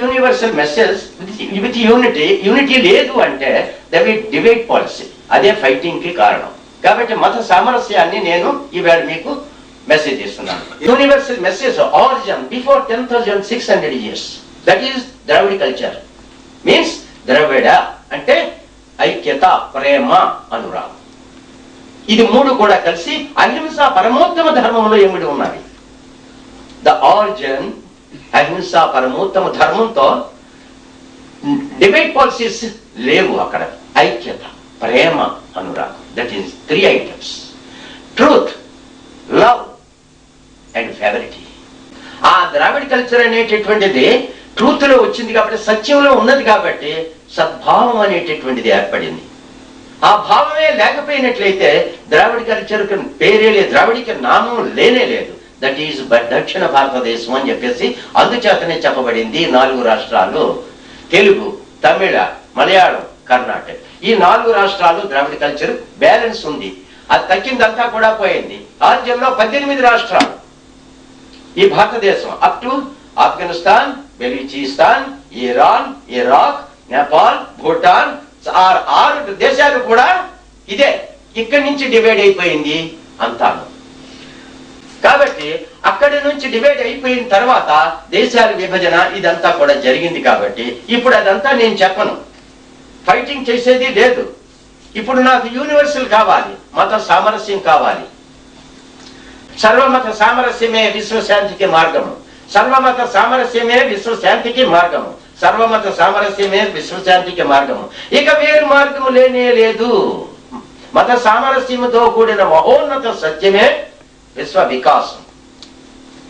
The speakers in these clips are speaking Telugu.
Universal message with unity unity లేదు అంటే దట్ డివైడ్ పాలసీ అదే ఫైటింగ్కి కారణం. కాబట్టి మత సామరస్యాన్ని నేను ఈవేళ మీకు మెసేజ్ ఇస్తున్నాను universal message origin before ten thousand six hundred years that is Dravida culture means Dravida అంటే ఐక్యత ప్రేమ అనురాగం. ఇది మూడు కూడా కలిసి అహింస పరమోత్తమ ధర్మంలో ఏమిటి ఉన్నాయి ద ఆరిజన్ అహింస పరమోత్తమ ధర్మంతో డిబేట్ పాలసీస్ లేవు అక్కడ. ఐక్యత ప్రేమ అనురాగం. That is three items truth love and favourity ఆ ద్రావిడ కల్చర్ అనేటటువంటిది ట్రూత్లో వచ్చింది కాబట్టి సత్యంలో ఉన్నది కాబట్టి సద్భావం అనేటటువంటిది ఏర్పడింది. ఆ భావమే లేకపోయినట్లయితే ద్రావిడ కల్చర్కి పేరే లేదు ద్రావిడికి నామం లేనే లేదు. దట్ ఈజ్ దక్షిణ భారతదేశం అని చెప్పేసి అందుచేతనే చెప్పబడింది నాలుగు రాష్ట్రాలు. తెలుగు తమిళ మలయాళం కర్ణాటక. ఈ నాలుగు రాష్ట్రాలు ద్రావిడ కల్చర్ బ్యాలెన్స్ ఉంది. అది తగ్గిందంతా కూడా పోయింది. ఆర్జంలో పద్దెనిమిది రాష్ట్రాలు. ఈ భారతదేశం up to Afghanistan Balochistan Iran Iraq Nepal Bhutan ఆరు ఆరు దేశాలు కూడా ఇదే. ఇక్కడి నుంచి డివైడ్ అయిపోయింది అంతాను. కాబట్టి అక్కడి నుంచి డిబేట్ అయిపోయిన తర్వాత దేశాల విభజన ఇదంతా కూడా జరిగింది కాబట్టి ఇప్పుడు అదంతా నేను చెప్పను. ఫైటింగ్ చేసేది లేదు. ఇప్పుడు నాకు యూనివర్సల్ కావాలి. మత సామరస్యం కావాలి. సర్వమత సామరస్యమే విశ్వశాంతికి మార్గము. సర్వమత సామరస్యమే విశ్వశాంతికి మార్గము. సర్వమత సామరస్యమే విశ్వశాంతికి మార్గము. ఇక వేరు మార్గము లేనే లేదు. మత సామరస్యముతో కూడిన మహోన్నత సత్యమే విశ్వ వికాసం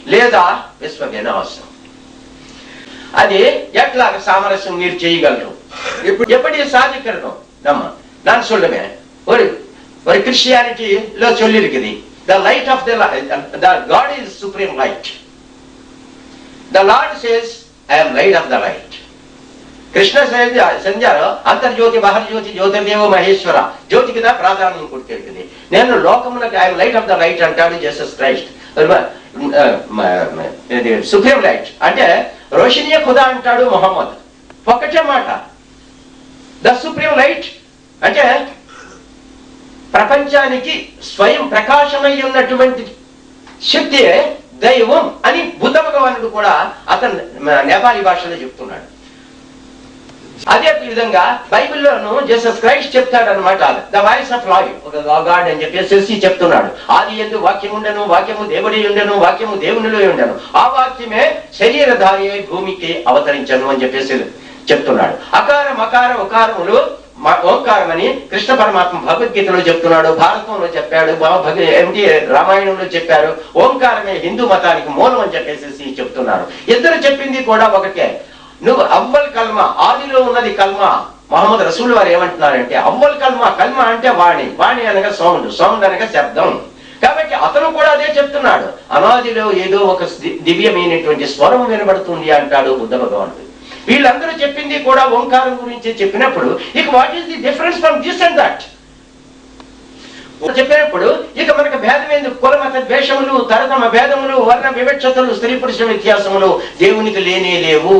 లేదా విశ్వ వినాశం అది ఎట్లా సామరస్యం మీరు చేయగలరు ఇప్పుడు எப்படி சாதிக்கணும் நம்ம நான் சொல்லுவேன் ஒரு ஒரு கிறிஸ்டியானிட்டில சொல்லியிருக்குது the light of the God is supreme light the lord says I am light of the light Krishna సెంజా- సెంజారు అంతర్జ్యోతి మహర్జ్యోతి జ్యోతిర్దేవ మహేశ్వర జ్యోతికి దా ప్రాధాన్యం కొడుతుంది నేను లోకమునకు I am light of the light అంటాడు జస్టిస్ క్రైస్ట్. Supreme light. అంటే రోషనీయ ఖుదా అంటాడు మొహమ్మద్. ఒకటే మాట. The supreme light. అంటే ప్రపంచానికి స్వయం ప్రకాశమై ఉన్నటువంటి శక్తి దైవం అని బుద్ధ భగవానుడు కూడా అతను నేపాలి భాషలో చెప్తున్నాడు. అదే విధంగా బైబిల్లోను జీసస్ క్రైస్ట్ చెప్తాడు అనమాట ద వాయిస్ ఆఫ్ లాయ్ ఒక గాడ్ అని చెప్పేసి చెప్తున్నాడు. ఆది ఎందు వాక్యం ఉండను వాక్యము దేవుడి ఉండను వాక్యము దేవునిలో ఉండను. ఆ వాక్యమే శరీరధారి భూమికి అవతరించను అని చెప్పేసి చెప్తున్నాడు. అకార మకార ఉకారములు ఓంకారం అని కృష్ణ పరమాత్మ భగవద్గీతలో చెప్తున్నాడు భారతంలో చెప్పాడు భగ- రామాయణంలో చెప్పారు. ఓంకారమే హిందూ మతానికి మూలం అని చెప్పేసి చెప్తున్నారు ఇద్దరు చెప్పింది కూడా ఒకటే. నువ్వు అవ్వల్ కల్మ ఆదిలో ఉన్నది కల్మ. మహమ్మద్ రసూల్ వారు ఏమంటున్నారంటే అవ్వల్ కల్మ కల్మ అంటే వాణి. వాణి అనగా సౌండ్ సౌండ్ అనగా శబ్దం. కాబట్టి అతను కూడా అదే చెప్తున్నాడు. అనాదిలో ఏదో ఒక దివ్యమైనటువంటి స్వరం వినబడుతుంది అంటాడు బుద్ధ భగవానుడు. వీళ్ళందరూ చెప్పింది కూడా ఓంకారం గురించి చెప్పినప్పుడు ఇక what is the difference from this and that చెప్పినప్పుడు ఇక మనకు భేదం కుల మత ద్వేషములు తరతమ భేదములు వర్ణ వివక్షతలు స్త్రీ పురుష వ్యత్యాసములు దేవునికి లేనే లేవు.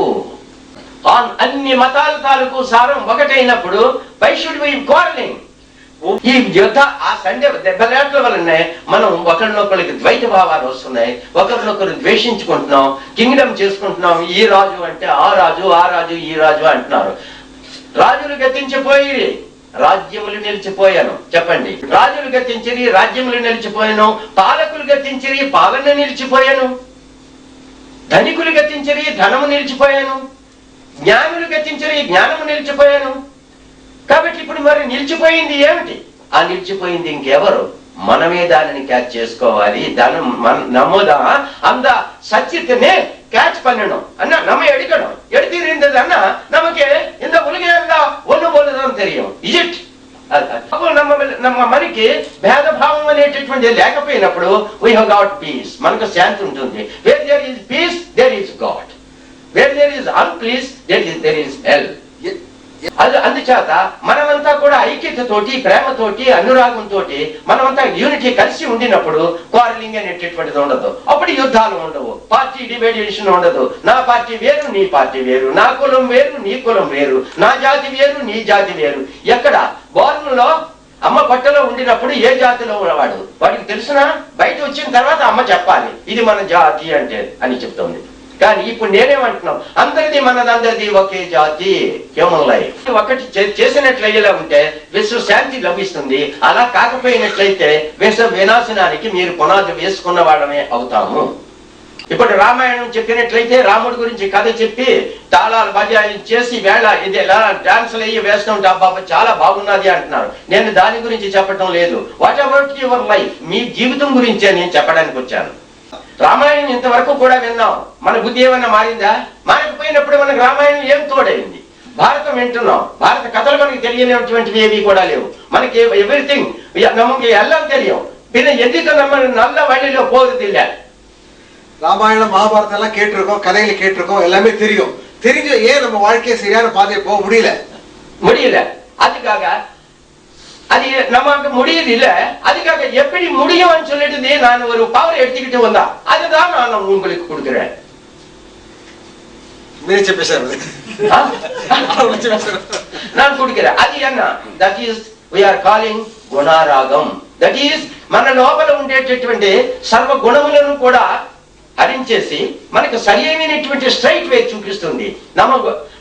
అన్ని మతాల తాలూకు సారం ఒకటైనప్పుడు వై షుడ్ వి క్వారలింగ్ ఈ యుద్ధ ఆ సండే దెబ్బలాట్ల వలనే మనం ఒకరినొకరికి ద్వైత భావాలు వస్తున్నాయి ఒకరినొకరు ద్వేషించుకుంటున్నాం కింగ్డమ్ చేసుకుంటున్నాం ఈ రాజు అంటే ఆ రాజు ఆ రాజు ఈ రాజు అంటున్నారు. రాజులు గతించిపోయి రాజ్యములు నిలిచిపోయాను. చెప్పండి. రాజులు గతించిరి రాజ్యములు నిలిచిపోయాను. పాలకులు గతించిరి పాలన నిలిచిపోయాను. ధనికులు గతించిరి ధనము నిలిచిపోయాను. జ్ఞానులు గతించిరి జ్ఞానము నిలిచిపోయాను కాబట్టి ఇప్పుడు మరి నిలిచిపోయింది ఏమిటి ఆ నిలిచిపోయింది ఇంకెవరు మనమే దానిని క్యాచ్ చేసుకోవాలి దాని మన నమ్మోదా அந்த சத்தியத்தினே கேட்ச் பண்ணணும் அண்ணா நம்ம எடுக்கணும் எடுத்து இருந்ததுன்னா நமக்கு இந்த உலகம் எல்லாம் ஒண்ணு போலதான் தெரியும் ఇట్ అప్పుడు నమ్మ నమ్మ మనకి భేదభావం అనేటటువంటి లేకపోయినప్పుడు వీ హవ్ గాట్ పీస్ మనకు శాంతి ఉంటుంది where there is peace there is God where there is unpleasant there is there is hell అది అందుచేత మనమంతా కూడా ఐక్యతతోటి ప్రేమతోటి అనురాగంతో మనమంతా యూనిటీ కలిసి ఉండినప్పుడు క్వారలింగ్ అనేటటువంటిది ఉండదు. అప్పుడు యుద్ధాలు ఉండవు. పార్టీ డివైడేషన్ ఉండదు. నా పార్టీ వేరు నీ పార్టీ వేరు. నా కులం వేరు నీ కులం వేరు. నా జాతి వేరు నీ జాతి వేరు. ఎక్కడ? బోర్నులో అమ్మ పట్టలో ఉండినప్పుడు ఏ జాతిలో ఉన్నవాడు? వాడికి తెలుసునా? బయట వచ్చిన తర్వాత అమ్మ చెప్పాలి. ఇది మన జాతి అంటే అని చెప్తుంది. కానీ ఇప్పుడు నేనేమంటున్నాం అందరిది మనదందరిది ఒకే జాతి హ్యూమన్ లైఫ్ ఒకటి చేసినట్లయ్యేలా ఉంటే విశ్వ శాంతి లభిస్తుంది. అలా కాకపోయినట్లయితే విశ్వ వినాశనానికి మీరు పునాది వేసుకున్న వాళ్ళమే అవుతాము. ఇప్పుడు రామాయణం చెప్పినట్లయితే రాముడి గురించి కథ చెప్పి తాళాలు బజాయిలు చేసి వేళ ఇది ఎలా డాన్సులు అయ్యి వేస్తుంటే అబ్బాబా చాలా బాగున్నది అంటున్నారు. నేను దాని గురించి చెప్పటం లేదు. వాట్ అబౌట్ యువర్ లైఫ్ మీ జీవితం గురించే నేను చెప్పడానికి వచ్చాను. రామాయణం ఇంతవరకు కూడా విన్నాం మన బుద్ధి ఏమైనా మారిందా మారకపోయినప్పుడు మనకు రామాయణం ఏం తోడైంది భారతం వింటున్నాం భారత కథలు మనకి తెలియనటువంటివి ఏవి కూడా లేవు మనకి ఎవ్రీథింగ్ నమ్మకి ఎల్లం తెలియం பின்ன எதுக்கு நம்ம நல்ல வழியில போறது இல்ல ராமாயணம் மகாபாரதம் எல்லாம் கேட்டிருக்கோம் கதைகளை கேட்டிருக்கோம் எல்லாமே தெரியும் தெரிஞ்ச ஏன் நம்ம வாழ்க்கையை சரியான பாதையை போக முடியல முடியல அதுக்காக அது நமக்கு முடியுது இல்ல அதுக்காக எப்படி முடியும் சொல்லிட்டு நான் ஒரு பவர் எடுத்துக்கிட்டு வந்தா அதுதான் நான் உங்களுக்கு கொடுக்குறேன். கொடுக்கிறேன். దట్ ఈస్ మన లోపల ఉండేటటువంటి సర్వ గుణములను కూడా హరించేసి మనకు సరి అయినటువంటి స్ట్రైట్ వే చూపిస్తుంది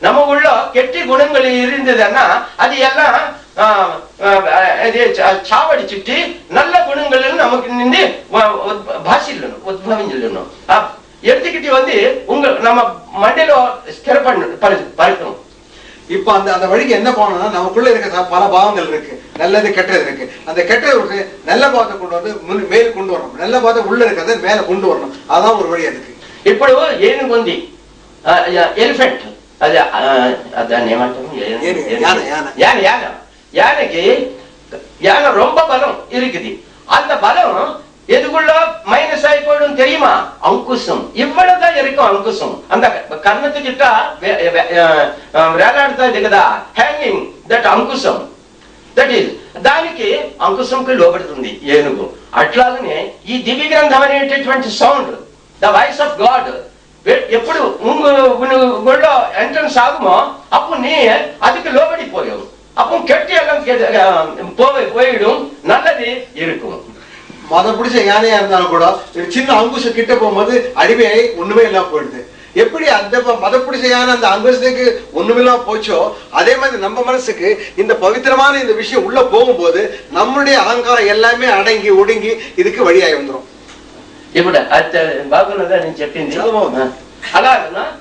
నమ్మ ఊళ్ళో కెట్టి గుణములు ఇరిందిదన్నా అది ఎలా చావడి నల్ల గుణంగళను నమకు నిండి భాషిల్లను ఉద్భవించలేను எடுத்துக்கிட்டு வந்து உங்க நம்ம மண்டையில ஸ்திர பறக்கணும் இப்ப அந்த அந்த வழிக்கு என்ன போனோம்னா நமக்குள்ள இருக்க பல பாவங்கள் இருக்கு. நல்லது கெட்டது இருக்கு. அந்த கெட்டது நல்ல பாவத்தை கொண்டு வந்து மேல் கொண்டு வரணும். நல்ல பாவத்தை உள்ள இருக்கிறத மேல கொண்டு வரணும். அதான் ஒரு வழி அதுக்கு. ఇప్పుడు ఏనుగు ఉంది ఎలిఫెంట్ అది అదే ఏమంటారు యాన యాన యాన యాన యానకి యాన ரொம்ப பலம் இருக்குது அந்த பலம் எதுக்குள்ள மைனஸ் ஆகி போயிடும் தெரியுமா அங்குசம் இவ்வளவுதான் இருக்கும் அங்குசம் அந்த கர்ணத்துக்கிட்ட వేలాడుతుంది కదా హ్యాంగింగ్ దట్ అంకుశం దట్ ఈస్ దానికి అంకుశంకి లోబడుతుంది ఏనుగు అట్లాగనే ఈ దివ్య గ్రంథం అనేటటువంటి sound the voice of God ఎప్పుడు உங்க உள்ள ఎంట్రన్స్ ఆగుమో అప్పుడు నీ அதுக்கு లోబడి போயும் அப்போ கெட்டி எல்லாம் கெ- அஹ் போய் போயிடும் நல்லது இருக்கும் மதம் பிடிச்ச யானையா இருந்தாலும் கூட ஒரு சின்ன அங்குஷம் கிட்ட போகும்போது அடிமையாகி ஒண்ணுமே இல்லாம போயிடுது எப்படி அந்த ப- மதம் பிடிச்ச யானை அந்த அங்குஷத்துக்கு ஒண்ணுமில்லாம போச்சோ அதே மாதிரி நம்ம மனசுக்கு இந்த பவித்திரமான இந்த விஷயம் உள்ள போகும்போது நம்மளுடைய அகங்காரம் எல்லாமே அடங்கி ஒடுங்கி இதுக்கு வழியாகி வந்துரும் ఇప్పుడు అది బాగున్నదా నేను చెప్పింది చాలా బాగుంది. అలాగనా అ-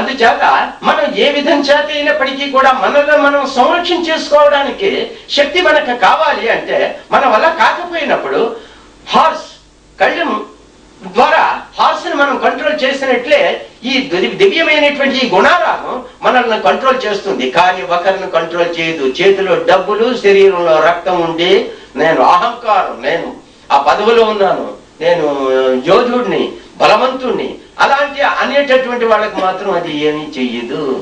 అందుచేత మనం ఏ విధం చేత అయినప్పటికీ కూడా మనలో మనం సంరక్షణ చేసుకోవడానికి శక్తి మనకు కావాలి అంటే మన వల్ల కాకపోయినప్పుడు హార్స్ కళ్ళు ద్వారా హార్స్ని మనం కంట్రోల్ చేసినట్లే ఈ దివ్యమైనటువంటి ఈ గుణారాగం మనల్ని కంట్రోల్ చేస్తుంది. కానీ ఒకరిని కంట్రోల్ చేయదు. చేతిలో డబ్బులు శరీరంలో రక్తం ఉండి నేను అహంకారం నేను ఆ పదవిలో ఉన్నాను నేను యోధుడిని బలవంతుణ్ణి. అలాంటి అనేటటువంటి వాళ్ళకి మాత్రం అది ఏమీ చెయ్యదు.